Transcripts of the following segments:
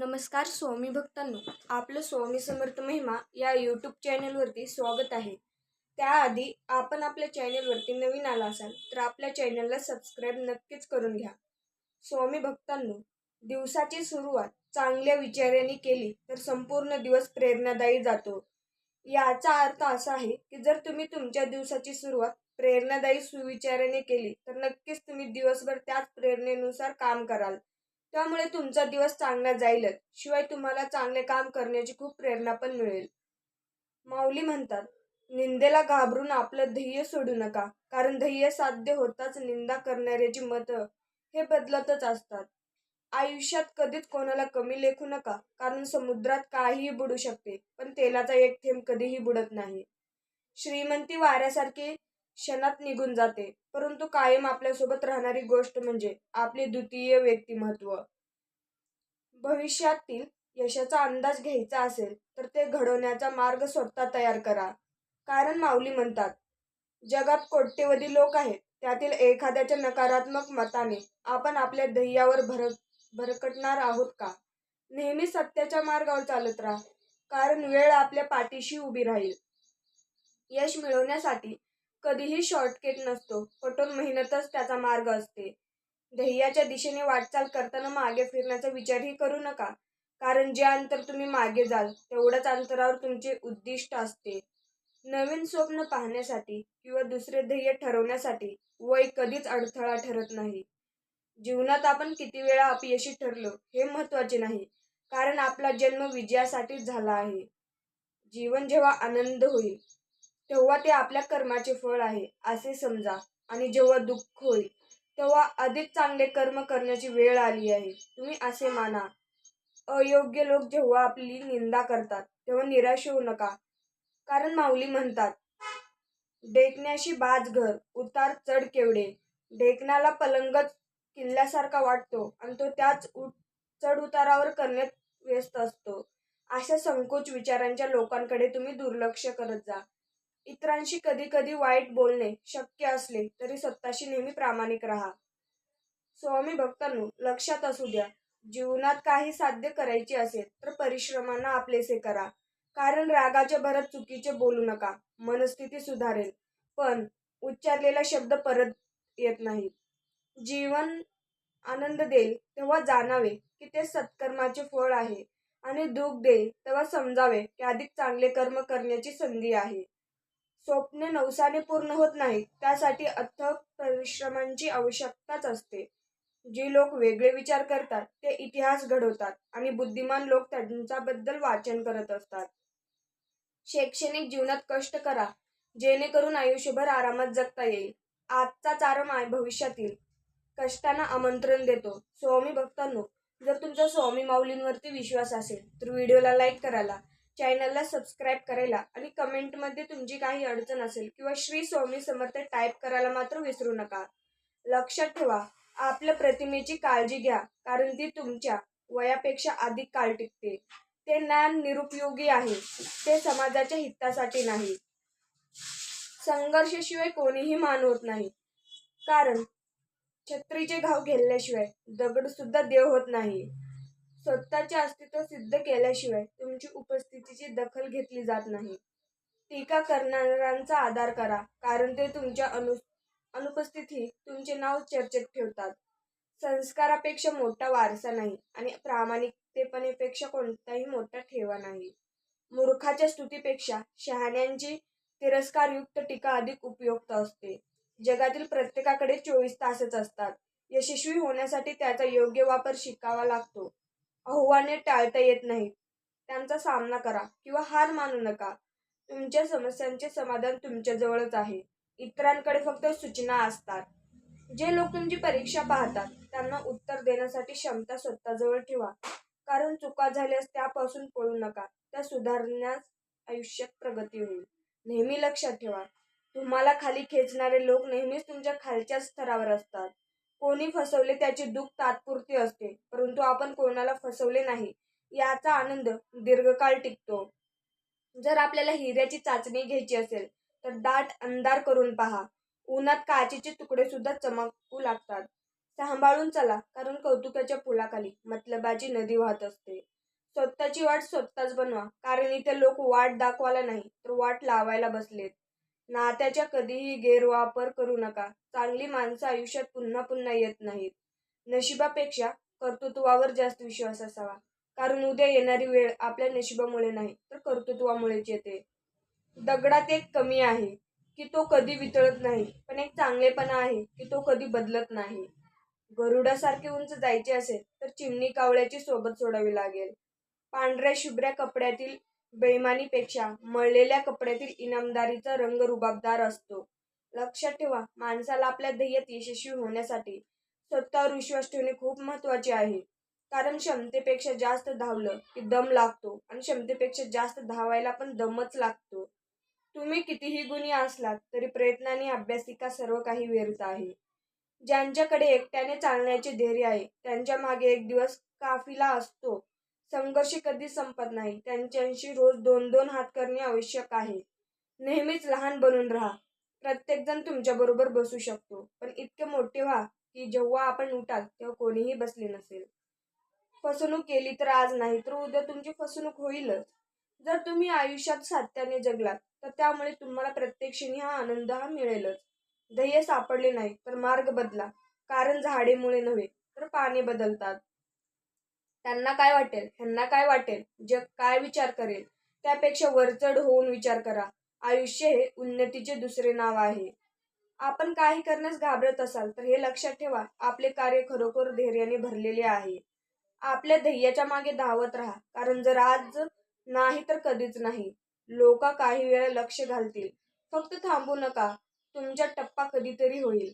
नमस्कार स्वामी भक्तांनो आपलं स्वामी समर्थ महिमा या यूट्यूब चॅनलवरती स्वागत आहे. त्याआधी आपण आपल्या चॅनलवरती नवीन आला असाल तर आपल्या चॅनलला सबस्क्राईब नक्कीच करून घ्या. स्वामी भक्तांनो दिवसाची सुरुवात चांगल्या विचारांनी केली तर संपूर्ण दिवस प्रेरणादायी जातो. याचा अर्थ असा आहे की जर तुम्ही तुमच्या दिवसाची सुरुवात प्रेरणादायी सुविचाराने केली तर नक्कीच तुम्ही दिवसभर त्याच प्रेरणेनुसार काम कराल. त्यामुळे तुमचा दिवस चांगला जाईलच. शिवाय तुम्हाला चांगले काम करण्याची खूप प्रेरणा पण मिळेल. माऊली म्हणतात निंदेला घाबरून आपलं ध्येय सोडू नका कारण ध्येय साध्य होताच निंदा करणाऱ्याची मतं हे बदलतच असतात. आयुष्यात कधीच कोणाला कमी लेखू नका कारण समुद्रात काहीही बुडू शकते पण तेलाचा एक थेंब कधीही बुडत नाही. श्रीमंती वाऱ्यासारखी क्षणात निघून जाते. परंतु कायम आपल्यासोबत राहणारी गोष्ट म्हणजे आपले द्वितीय व्यक्तिमत्व. भविष्यातील यशाचा अंदाज घ्यायचा असेल तर ते घडवण्याचा मार्ग स्वतः तयार करा. कारण माऊली म्हणतात जगात कोट्यवधी लोक आहेत. त्यातील एखाद्याच्या नकारात्मक मताने आपण आपल्या ध्येयावर भर भरकटणार आहोत का? नेहमी सत्याच्या मार्गावर चालत राहा. कारण वेळ आपल्या पाठीशी उभी राहील. यश मिळवण्यासाठी कधीही शॉर्टकट नसतो. कठोर मेहनतच त्याचा मार्ग असते. ध्येयाच्या दिशेने वाटचाल करताना मागे फिरण्याचा विचारही करू नका. कारण जे अंतर तुम्ही मागे जाल तेवढ्याच अंतरावर तुमचे उद्दिष्ट असते. नवीन स्वप्न पाहण्यासाठी किंवा दुसरे ध्येय ठरवण्यासाठी वय कधीच अडथळा ठरत नाही. जीवनात आपण किती वेळा अपयशी ठरलो हे महत्त्वाचे नाही. कारण आपला जन्म विजयासाठीच झाला आहे. जीवन जेव्हा आनंद होईल तेव्हा ते आपल्या कर्माचे फळ आहे असे समजा. आणि जेव्हा दुःख होईल तेव्हा अधिक चांगले कर्म करण्याची वेळ आली आहे. तुम्ही असे माना. अयोग्य लोक जेव्हा आपली निंदा करतात तेव्हा निराश होऊ नका. कारण माऊली म्हणतात डेकण्याशी बाज घर उतार चढ केवडे डेकण्याला पलंगच किल्ल्यासारखा वाटतो आणि तो त्याच चढ उतारावर करण्यात व्यस्त असतो. अशा संकोच विचारांच्या लोकांकडे तुम्ही दुर्लक्ष करत जा. इतरांशी कधी कधी वाईट बोलणे शक्य असले तरी स्वतःशी नेहमी प्रामाणिक राहा. स्वामी भक्तांनो लक्षात असू द्या जीवनात काही साध्य करायचे असेल तर परिश्रमांना आपलेसे करा. कारण रागाच्या भरात चुकीचे बोलू नका मनस्थिती सुधारेल. पण उच्चारलेला शब्द परत येत नाही. जीवन आनंद देईल तेव्हा जाणावे की ते सत्कर्माचे फळ आहे. आणि दुःख देईल तेव्हा समजावे की अधिक चांगले कर्म करण्याची संधी आहे. स्वप्ने नवसाने पूर्ण होत नाहीत. त्यासाठी अथक परिश्रमांची आवश्यकताच असते. जे लोक वेगळे विचार करतात ते इतिहास घडवतात आणि बुद्धिमान लोक त्यांच्याबद्दल वाचन करत असतात. शैक्षणिक जीवनात कष्ट करा जेणेकरून आयुष्यभर आरामात जगता येईल. आजचा चारम आहे भविष्यातील कष्टांना आमंत्रण देतो. स्वामी भक्तांनो जर तुमचा स्वामी माऊलींवरती विश्वास असेल तर व्हिडिओला लाईक करायला चॅनलला सबस्क्राईब करायला आणि कमेंटमध्ये तुमची काही अडचण असेल किंवा श्री स्वामी समर्थ टाईप करायला मात्र विसरू नका. लक्षात ठेवा आपल्या प्रतिमेची काळजी घ्या कारण ती तुमच्या वयापेक्षा अधिक काळ टिकते. ते ज्ञान निरुपयोगी आहे ते समाजाच्या हितासाठी नाही. संघर्षाशिवाय कोणीही मान होत नाही. कारण छत्रीचे घाव घेतल्याशिवाय दगड सुद्धा देव होत नाही. स्वतःचे अस्तित्व सिद्ध केल्याशिवाय तुमची उपस्थितीची दखल घेतली जात नाही. टीका करणाऱ्यांचा आधार करा कारण ते तुमच्या अनु अनुपस्थिती तुमचे नाव चर्चेत ठेवतात. संस्कारापेक्षा मोठा वारसा नाही आणि प्रामाणिकतेपणेपेक्षा कोणताही मोठा ठेवा नाही. मूर्खाच्या स्तुतीपेक्षा शहाण्यांची तिरस्कारयुक्त टीका अधिक उपयुक्त असते. जगातील प्रत्येकाकडे चोवीस तासच असतात. यशस्वी होण्यासाठी त्याचा योग्य वापर शिकावा लागतो. आव्हाने टाळता येत नाहीत. त्यांचा सामना करा किंवा हार मानू नका. तुमच्या समस्यांचे समाधान तुमच्याजवळच आहे. इतरांकडे फक्त सूचना असतात. जे लोक तुमची परीक्षा पाहतात त्यांना उत्तर देण्यासाठी क्षमता स्वतःजवळ ठेवा. कारण चुका झाल्यास त्यापासून पळू नका. त्या सुधारण्यास आयुष्यात प्रगती होईल. नेहमी लक्षात ठेवा. तुम्हाला खाली खेचणारे लोक नेहमीच तुमच्या खालच्या स्तरावर असतात. कोणी फसवले त्याचे दुःख तात्पुरते असते. परंतु आपण कोणाला फसवले नाही याचा आनंद दीर्घकाळ टिकतो. जर आपल्याला हिऱ्याची चाचणी घ्यायची असेल तर दाट अंधार करून पहा. उन्हात काचेचे तुकडे सुद्धा चमकू लागतात. सांभाळून चला कारण कौतुकाच्या पुलाखाली मतलबाची नदी वाहत असते. स्वतःची वाट स्वतःच बनवा कारण इथे लोक वाट दाखवायला नाही तर वाट लावायला बसलेत. नात्याच्या कधीही गैरवापर करू नका. चांगली माणसं आयुष्यात पुन्हा पुन्हा येत नाहीत. नशिबापेक्षा कर्तृत्वावर जास्त विश्वास असावा. कारण उद्या येणारी वेळ आपल्या नशिबामुळे नाही तर कर्तृत्वामुळेच येते. दगडात एक कमी आहे की तो कधी वितळत नाही पण एक चांगलेपणा आहे की तो कधी बदलत नाही. गरुडासारखे उंच जायचे असेल तर चिमणी कावळ्याची सोबत सोडावी लागेल. पांढऱ्या शुभ्र्या कपड्यातील बेईमानीपेक्षा मळलेल्या कपड्यातील इनामदारीचा रंग रुबाबदार असतो. लक्षात ठेवा माणसाला आपल्या ध्येयात यशस्वी होण्यासाठी स्वतःवर विश्वास ठेवणे खूप महत्त्वाचे आहे. कारण क्षमतेपेक्षा जास्त धावलं की दम लागतो आणि क्षमतेपेक्षा जास्त धावायला पण दमच लागतो. तुम्ही कितीही गुणी असलात तरी प्रयत्नाने अभ्यासिका सर्व काही व्यर्थ आहे? ज्यांच्याकडे एकट्याने चालण्याचे धैर्य आहे त्यांच्या मागे एक दिवस काफिला असतो. संघर्ष कधी संपत नाही. त्यांच्याशी रोज दोन दोन हात करणे आवश्यक आहे. नेहमीच लहान बनून राहा. प्रत्येकजण तुमच्या बरोबर बसू शकतो. पण इतके मोठे व्हा की जेव्हा आपण उठाल तेव्हा कोणीही बसले नसेल. फसवणूक केली तर आज नाही तर उद्या तुमची फसवणूक होईलच. जर तुम्ही आयुष्यात सात्याने जगलात तर त्यामुळे तुम्हाला प्रत्येक क्षणी हा आनंद हा मिळेलच. ध्येय सापडले नाही तर मार्ग बदला. कारण झाडेमुळे नव्हे तर पाने बदलतात. त्यांना काय वाटेल ह्यांना काय वाटेल जग काय विचार करेल त्यापेक्षा वरचढ होऊन विचार करा. आयुष्य हे उन्नतीचे दुसरे नाव आहे. आपण काही करण्यास घाबरत असाल तर हे लक्षात ठेवा आपले कार्य खरोखर धैर्याने भरलेले आहे. आपल्या ध्येयाच्या मागे धावत राहा कारण जर आज नाही तर कधीच नाही. लोक काही वेळा लक्ष घालतील. फक्त थांबू नका. तुमचा टप्पा कधीतरी होईल.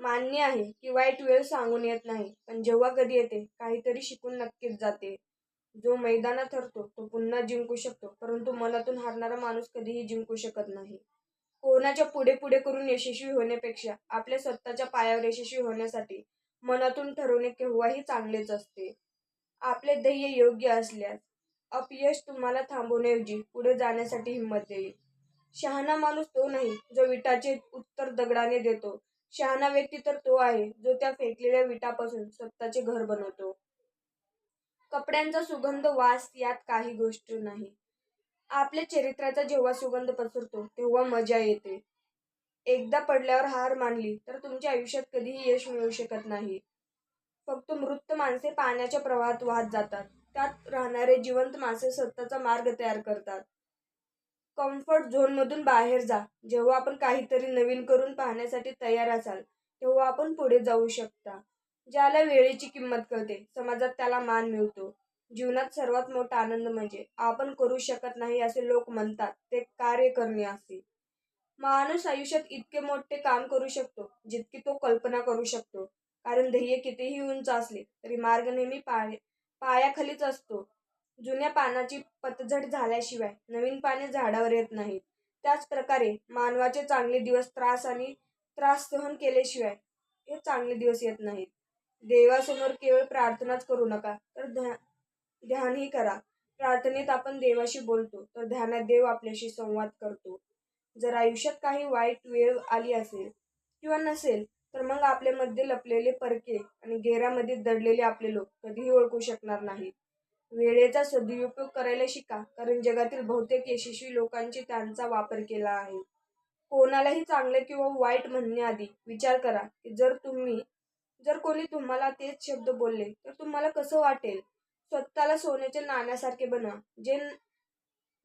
मान्य आहे की वाईट वेळ सांगून येत नाही पण जेव्हा कधी येते काहीतरी शिकून नक्कीच जाते. जो मैदानात ठरतो तो पुन्हा जिंकू शकतो परंतु मनातून हारणारा माणूस कधीही जिंकू शकत नाही. कोणाच्या पुढे पुढे करून यशस्वी होण्यापेक्षा आपल्या स्वतःच्या पायावर यशस्वी होण्यासाठी मनातून ठरवणे केव्हाही चांगलेच असते. आपले ध्येय योग्य असल्यास अपयश तुम्हाला थांबवण्याऐवजी पुढे जाण्यासाठी हिंमत देईल. शहाणा माणूस तो नाही जो विटाचे उत्तर दगडाने देतो शहाणा व्यक्ती तर तो आहे जो त्या फेकलेल्या विटापासून स्वतःचे घर बनवतो. कपड्यांचा सुगंध वास यात काही गोष्ट नाही. आपल्या चरित्राचा जेव्हा सुगंध पसरतो तेव्हा मजा येते. एकदा पडल्यावर हार मानली तर तुमच्या आयुष्यात कधीही यश मिळू शकत नाही. फक्त मृत माणसे पाण्याच्या प्रवाहात वाहत जातात. त्यात राहणारे जिवंत माणसे स्वतःचा मार्ग तयार करतात. कम्फर्ट झोनमधून बाहेर जा. जेव्हा आपण काहीतरी नवीन करून पाहण्यासाठी तयार असाल तेव्हा आपण पुढे जाऊ शकता. ज्याला वेळेची किंमत कळते समाजात त्याला मान मिळतो. जीवनात सर्वात मोठा आनंद म्हणजे आपण करू शकत नाही असे लोक म्हणतात ते कार्य करणे असे माणूस आयुष्यात इतके मोठे काम करू शकतो जितकी तो कल्पना करू शकतो. कारण ध्येय कितीही उंच असले तरी मार्ग नेहमी पाय पायाखालीच असतो. जुन्या पानाची पतझड झाल्याशिवाय नवीन पाने झाडावर येत नाहीत. त्याच प्रकारे मानवाचे चांगले दिवस त्रास आणि त्रास सहन केल्याशिवाय हे चांगले दिवस येत नाहीत. देवासमोर केवळ प्रार्थनाच करू नका तर ध्या ध्यानही करा. प्रार्थनेत आपण देवाशी बोलतो तर ध्यानात देव आपल्याशी संवाद करतो. जर आयुष्यात काही वाईट वेळ आली असेल किंवा नसेल तर मग आपल्यामध्ये लपलेले परके आणि गेरामध्ये दडलेले आपले लोक कधीही ओळखू शकणार नाहीत. वेळेचा सदुपयोग करायला शिका कारण जगातील बहुतेक यशस्वी लोकांची त्यांचा वापर केला आहे. कोणालाही चांगले किंवा वाईट म्हणण्याआधी विचार करा की जर तुम्ही जर कोणी तुम्हाला तेच शब्द बोलले तर तुम्हाला कसं वाटेल? स्वतःला सोन्याच्या नाण्यासारखे बनवा जे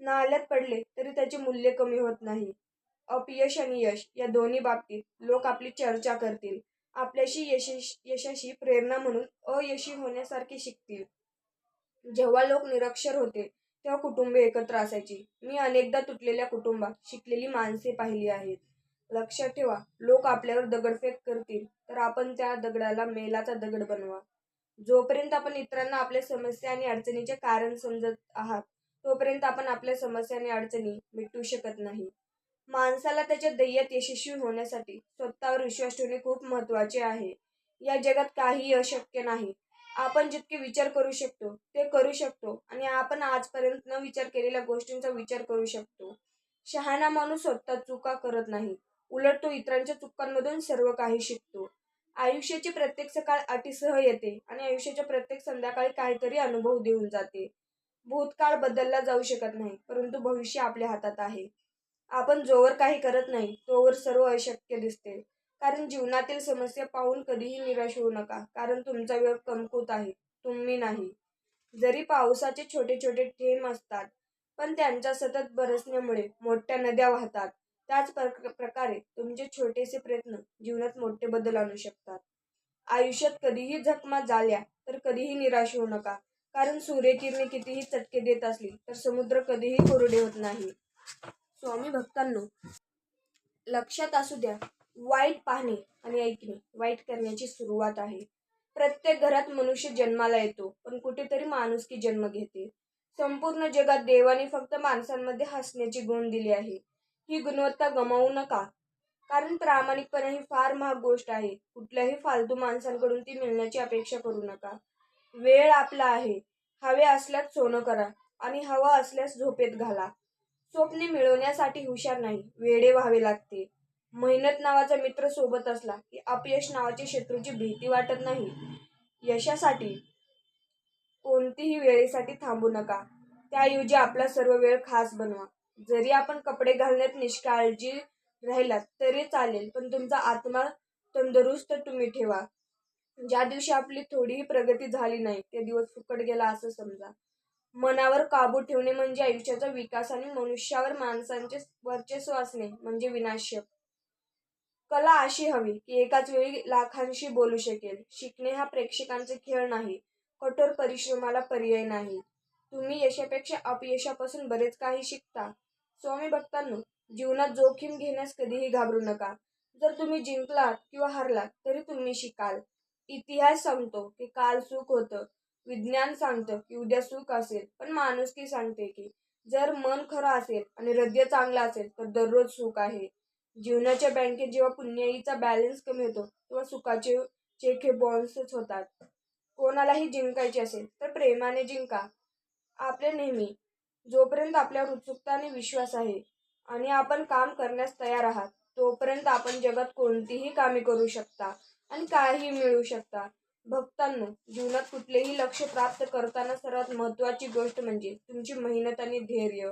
नाल्यात पडले तरी त्याचे मूल्य कमी होत नाही. अपयश आणि यश या दोन्ही बाबतीत लोक आपली चर्चा करतील. आपल्याशी यशश यशाशी प्रेरणा म्हणून अयशी होण्यासारखे शिकतील. जेव्हा लोक निरक्षर होते तेव्हा कुटुंबे एकत्र असायची. मी अनेकदा तुटलेल्या कुटुंबात शिकलेली माणसे पाहिली आहेत. लक्षात ठेवा लोक आपल्यावर दगडफेक करतील तर आपण त्या दगडाला मेलाचा दगड बनवा. जोपर्यंत आपण इतरांना आपल्या समस्या आणि अडचणीचे कारण समजत आहात तोपर्यंत आपण आपल्या समस्या आणि अडचणी मिटवू शकत नाही. माणसाला त्याच्या ध्येयात यशस्वी होण्यासाठी स्वतःवर विश्वास ठेवणे खूप महत्त्वाचे आहे. या जगात काही अशक्य नाही. आपण जितके विचार करू शकतो ते करू शकतो. आणि आपण आजपर्यंत न विचार केलेल्या गोष्टींचा विचार करू शकतो. शहाणा माणूस स्वतः चुका करत नाही. उलट तो इतरांच्या चुकांमधून सर्व काही शिकतो. आयुष्याची प्रत्येक सकाळ अटीसह येते आणि आयुष्याच्या प्रत्येक संध्याकाळी काहीतरी अनुभव देऊन जाते. भूतकाळ बदलला जाऊ शकत नाही परंतु भविष्य आपल्या हातात आहे. आपण जोवर काही करत नाही तोवर सर्व अशक्य दिसते. कारण जीवनातील समस्या पाहून कधीही निराश होऊ नका. कारण तुमचा वेळ कमकुत आहे. तुम्ही नाही. जरी पावसाचे छोटे छोटे थेंब असतात पण त्यांच्या सतत बरसण्यामुळे मोठ्या नद्या वाहतात. त्याच प्रकारे तुमचे छोटेसे प्रयत्न जीवनात मोठे बदल आणू शकतात. आयुष्यात कधीही जखमा झाल्या तर कधीही निराश होऊ नका. कारण सूर्यकिरणे कितीही चटके देत असली तर समुद्र कधीही कोरडे होत नाही. स्वामी भक्तांनो लक्षात असू द्या वाईट पाहणे आणि ऐकणे वाईट करण्याची सुरुवात आहे. प्रत्येक घरात मनुष्य जन्माला येतो पण कुठेतरी माणुसकी जन्म घेते. संपूर्ण जगात देवाने फक्त माणसांमध्ये हसण्याची गुण दिली आहे. ही गुणवत्ता गमावू नका. कारण प्रामाणिकपणे ही फार महाग गोष्ट आहे. कुठल्याही फालतू माणसांकडून ती मिळण्याची अपेक्षा करू नका. वेळ आपला आहे. हवे असल्यास सोनं करा आणि हवा असल्यास झोपेत घाला. स्वप्ने मिळवण्यासाठी हुशार नाही. वेडे व्हावे लागते. मेहनत नावाचा मित्र सोबत असला की अपयश नावाच्या शत्रूची भीती वाटत नाही. यशासाठी कोणतीही वेळेसाठी थांबू नका. त्याऐवजी आपला सर्व वेळ खास बनवा. जरी आपण कपडे घालण्यात निष्काळजी राहिलात तरी चालेल पण तुमचा आत्मा तंदुरुस्त तुम्ही ठेवा. ज्या दिवशी आपली थोडीही प्रगती झाली नाही ते दिवस फुकट गेला असं समजा. मनावर काबू ठेवणे म्हणजे आयुष्याचा विकास आणि मनुष्यावर माणसांचे वर्चस्व असणे म्हणजे विनाशक. कला अशी हवी की एकाच वेळी लाखांशी बोलू शकेल. शिकणे हा प्रेक्षकांचा खेळ नाही कठोर परिश्रमाला पर्याय नाही. तुम्ही यशापेक्षा अपयशापासून बरेच काही शिकता. स्वामी भक्तांनो जीवनात जोखीम घेण्यास कधीही घाबरू नका. जर तुम्ही जिंकलात किंवा हरलात तरी तुम्ही शिकाल. इतिहास सांगतो की काल सुख होतं. विज्ञान सांगतं की उद्या सुख असेल पण माणुसकी सांगते की जर मन खरं असेल आणि हृदय चांगलं असेल तर दररोज सुख आहे. जीवनाच्या बँकेत जेव्हा पुण्याईचा बॅलन्स कमी होतो तेव्हा सुखाचे चेक हे बॉन्सच होतात. कोणालाही जिंकायचे असेल तर प्रेमाने जिंका. आपले नेहमी. जोपर्यंत आपल्यावर उत्सुकता आणि विश्वास आहे आणि आपण काम करण्यास तयार आहात तोपर्यंत आपण जगात कोणतीही कामे करू शकता आणि काही मिळवू शकता. भक्तांनो जीवनात कुठलेही लक्ष प्राप्त करताना सर्वात महत्त्वाची गोष्ट म्हणजे तुमची मेहनत आणि धैर्य.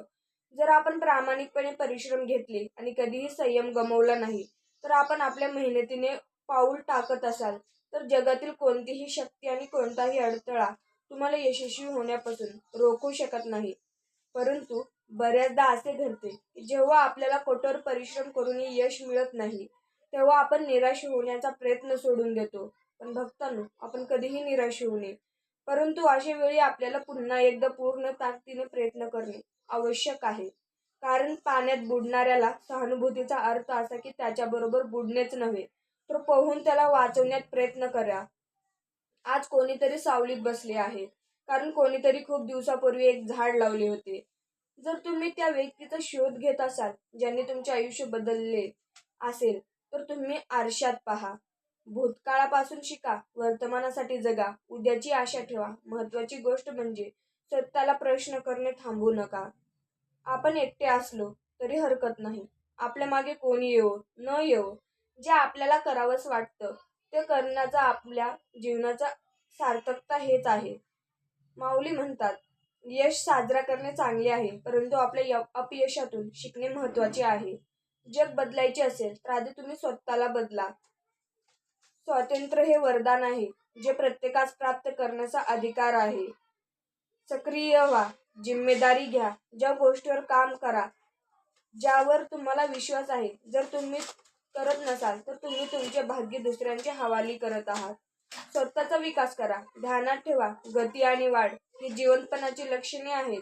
जर आपण प्रामाणिकपणे परिश्रम घेतले आणि कधीही संयम गमावला नाही तर आपण आपल्या मेहनतीने पाऊल टाकत असाल तर जगातील कोणतीही शक्ती आणि कोणताही अडथळा तुम्हाला यशस्वी होण्यापासून रोखू शकत नाही. परंतु बऱ्याचदा असे घडते की जेव्हा आपल्याला कठोर परिश्रम करूनही यश मिळत नाही तेव्हा आपण निराश होण्याचा प्रयत्न सोडून देतो. पण भक्तांनो आपण कधीही निराश होऊ नये. परंतु अशा वेळी आपल्याला पुन्हा एकदा पूर्ण ताकदीने प्रयत्न करणे आवश्यक आहे. कारण पाण्यात बुडणाऱ्याला सहानुभूतीचा अर्थ असा की त्याच्याबरोबर बुडणेच नव्हे. तर पोहून त्याला वाचवण्यात प्रयत्न करा. आज कोणीतरी सावलीत बसले आहे. कारण कोणीतरी खूप दिवसापूर्वी एक झाड लावले होते. जर तुम्ही त्या व्यक्तीचा शोध घेत असाल ज्यांनी तुमचे आयुष्य बदलले असेल तर तुम्ही आरशात पहा. भूतकाळापासून शिका वर्तमानासाठी जगा. उद्याची आशा ठेवा. महत्वाची गोष्ट म्हणजे स्वतःला प्रश्न करणे थांबवू नका. आपण एकटे असलो तरी हरकत नाही. आपल्या मागे कोणी येवो न येवो. जे आपल्याला करावंच वाटतं ते करण्याचा आपल्या जीवनाचा सार्थकता हेच आहे. माऊली म्हणतात यश साजरा करणे चांगले आहे परंतु आपल्या य- अपयशातून शिकणे महत्त्वाचे आहे. जग बदलायचे असेल तर आधी तुम्ही स्वतःला बदला. स्वातंत्र्य हे वरदान आहे जे प्रत्येकास प्राप्त करण्याचा अधिकार आहे. सक्रिय व्हा जिम्मेदारी घ्या ज्या गोष्टीवर काम करा ज्यावर तुम्हाला विश्वास आहे. जर तुम्ही करत नसाल तर तुम्ही तुमचे भाग्य दुसऱ्यांचे हवाली करत आहात. स्वतःचा विकास करा ध्यानात ठेवा गती आणि वाढ ही जीवनपणाची लक्षणे आहेत.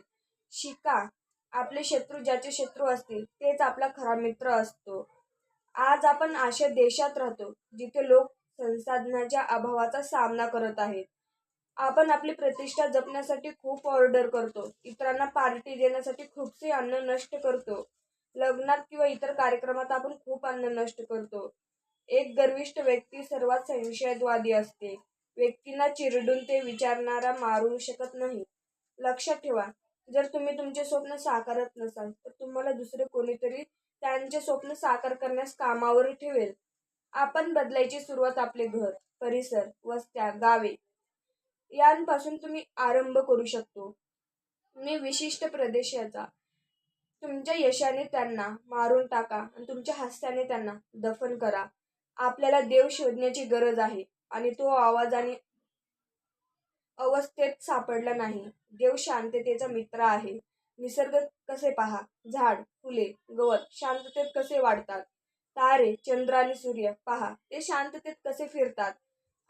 शिका आपले शत्रू ज्याचे शत्रू असतील तेच आपला खरा मित्र असतो. आज आपण अशा देशात राहतो जिथे लोक संसाधनाच्या अभावाचा सामना करत आहेत. आपण आपली प्रतिष्ठा जपण्यासाठी खूप ऑर्डर करतो. इतरांना पार्टी देण्यासाठी खूपसे अन्न नष्ट करतो. लग्नात किंवा इतर कार्यक्रमात आपण खूप अन्न नष्ट करतो. एक गर्विष्ठ व्यक्ती सर्वात संशयवादी असते. व्यक्तींना चिरडून ते विचारणारा मारू शकत नाही. लक्षात ठेवा जर तुम्ही तुमचे स्वप्न साकारत नसाल तर तुम्हाला दुसरे कोणीतरी त्यांचे स्वप्न साकार करण्यास कामावर ठेवेल. आपण बदलायची सुरुवात आपले घर परिसर वस्त्या गावे यांपासून तुम्ही आरंभ करू शकतो. मी विशिष्ट प्रदेशाचा तुमच्या यशाने त्यांना मारून टाका आणि तुमच्या हास्याने त्यांना दफन करा. आपल्याला देव शोधण्याची गरज आहे आणि तो आवाजाने अवस्थेत सापडला नाही. देव शांततेचा मित्र आहे. निसर्ग कसे पहा? झाड फुले गवत शांततेत कसे वाढतात? तारे चंद्र आणि सूर्य पहा ते शांततेत कसे फिरतात?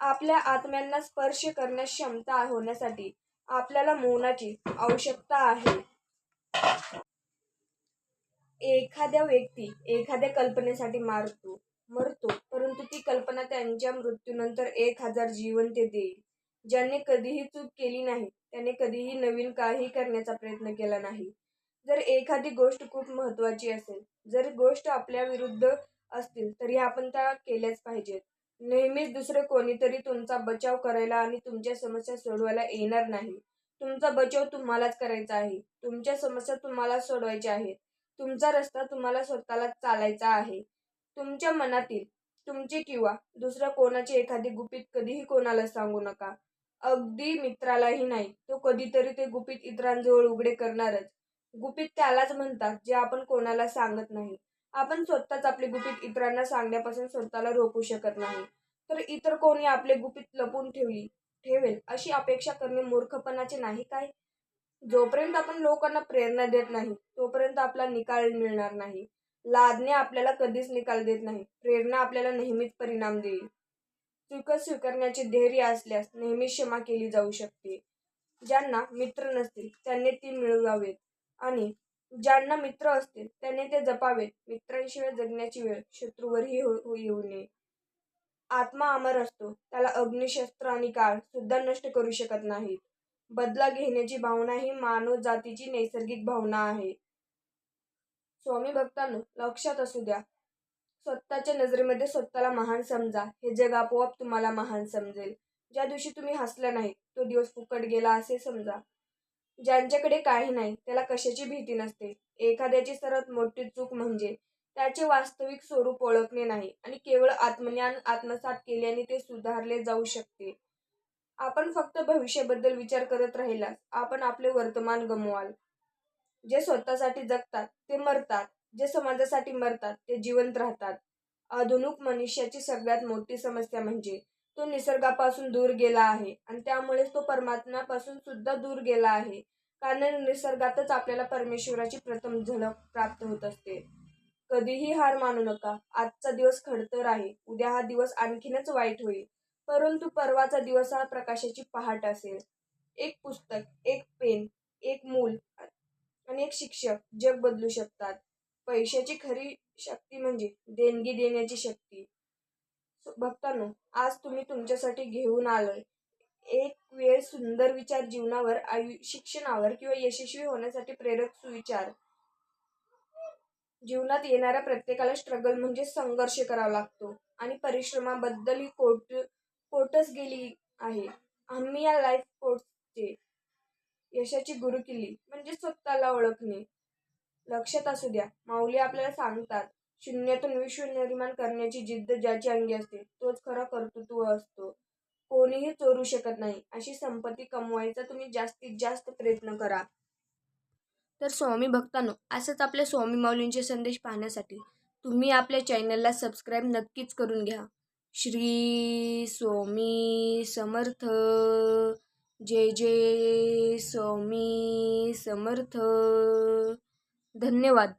आपल्या आत्म्यांना स्पर्श करण्यास क्षमता होण्यासाठी आपल्याला मौनाची आवश्यकता आहे. एखाद्या व्यक्ती एखाद्या कल्पनेसाठी मारतो मरतो परंतु ती कल्पना त्यांच्या मृत्यूनंतर एक हजार जीवन ते देईल. ज्यांनी कधीही चूक केली नाही त्याने कधीही नवीन काही करण्याचा प्रयत्न केला नाही. जर एखादी गोष्ट खूप महत्वाची असेल जर गोष्ट आपल्या विरुद्ध असतील तरी आपण त्या केल्याच पाहिजेत. नेहमीच दुसरे कोणीतरी तुमचा बचाव करायला आणि तुमच्या समस्या सोडवायला येणार नाही. तुमचा बचाव तुम्हालाच करायचा आहे. तुमच्या समस्या तुम्हाला सोडवायच्या आहेत. तुमचा रस्ता तुम्हाला स्वतःला चालायचा आहे. तुमच्या मनातील तुमची किंवा दुसऱ्या कोणाची एखादी गुपित कधीही कोणाला सांगू नका. अगदी मित्रालाही नाही तो कधीतरी ते गुपित इतरांजवळ उघडे करणारच. गुपित त्यालाच म्हणतात जे आपण कोणाला सांगत नाही. आपण स्वतःच आपले गुपित इतरांना सांगण्यापासून स्वतःला रोखू शकत नाही. तर इतर कोणी आपले गुपित लपून ठेवली ठेवेल अशी अपेक्षा करणे मूर्खपणाचे नाही काय? जोपर्यंत आपण लोकांना प्रेरणा देत नाही तोपर्यंत आपला निकाल मिळणार नाही. लादणे आपल्याला कधीच निकाल देत नाही. प्रेरणा आपल्याला नेहमीच परिणाम देईल. चुक स्वीकारण्याचे धैर्य असल्यास नेहमी क्षमा केली जाऊ शकते. ज्यांना मित्र नसतील त्यांनी ती मिळवावेत. आणि ज्यांना मित्र असतील त्यांनी ते जपावेत मित्रांशिवाय जगण्याची वेळ शत्रूवरही हो, हो येऊ नये. आत्मा अमर असतो. त्याला अग्निशस्त्र आणि काळ सुद्धा नष्ट करू शकत नाहीत. बदला घेण्याची भावना ही मानव जातीची नैसर्गिक भावना आहे. स्वामी भक्तांनो लक्षात असू द्या. स्वतःच्या नजरेमध्ये स्वतःला महान समजा. हे जग आपोआप तुम्हाला महान समजेल. ज्या दिवशी तुम्ही हसला नाही तो दिवस फुकट गेला असे समजा. ज्यांच्याकडे काही नाही त्याला कशाची भीती नसते? एखाद्याची सर्वात मोठी चूक म्हणजे त्याचे वास्तविक स्वरूप ओळखणे नाही आणि केवळ आत्मज्ञान आत्मसात केल्याने ते सुधारले जाऊ शकते. आपण फक्त भविष्याबद्दल विचार करत राहिलास आपण आपले वर्तमान गमवाल. जे स्वतःसाठी जगतात ते मरतात. जे समाजासाठी मरतात ते जिवंत राहतात. आधुनिक मनुष्याची सगळ्यात मोठी समस्या म्हणजे तो निसर्गापासून दूर गेला आहे आणि त्यामुळेच तो परमात्म्यापासून सुद्धा दूर गेला आहे. कारण निसर्गातच आपल्याला परमेश्वराची प्रथम झलक प्राप्त होत असते. कधीही हार मानू नका. आजचा दिवस खडतर आहे. उद्या हा दिवस आणखीनच वाईट होईल. परंतु परवाचा दिवस हा प्रकाशाची पहाट असेल. एक पुस्तक एक पेन एक मूल आणि एक शिक्षक जग बदलू शकतात. पैशाची खरी शक्ती म्हणजे देणगी देण्याची शक्ती. भक्तांनो आज तुम्ही तुमच्यासाठी घेऊन आलोय. एक वेळ सुंदर विचार जीवनावर आयु शिक्षणावर किंवा यशस्वी होण्यासाठी प्रेरक सुविचार. जीवनात येणाऱ्या प्रत्येकाला स्ट्रगल म्हणजे संघर्ष करावा लागतो आणि परिश्रमाबद्दल ही कोट कोटच गेली आहे. आम्ही या लाईफ कोर्सचे यशाची गुरुकिल्ली म्हणजे स्वतःला ओळखणे. लक्षात असू द्या माऊली आपल्याला सांगतात शून्यातून विश्व निर्माण करण्याची जिद्द ज्याची अंगी असते तोच खरा कर्तृत्व असतो. कोणीही चोरू शकत नाही अशी संपत्ती कमवायचा तुम्ही जास्तीत जास्त प्रयत्न करा. तर स्वामी भक्तांनो असंच आपल्या स्वामी माऊलींचे संदेश पाहण्यासाठी तुम्ही आपल्या चॅनलला सबस्क्राईब नक्कीच करून घ्या. श्री स्वामी समर्थ. जय जय स्वामी समर्थ. धन्यवाद.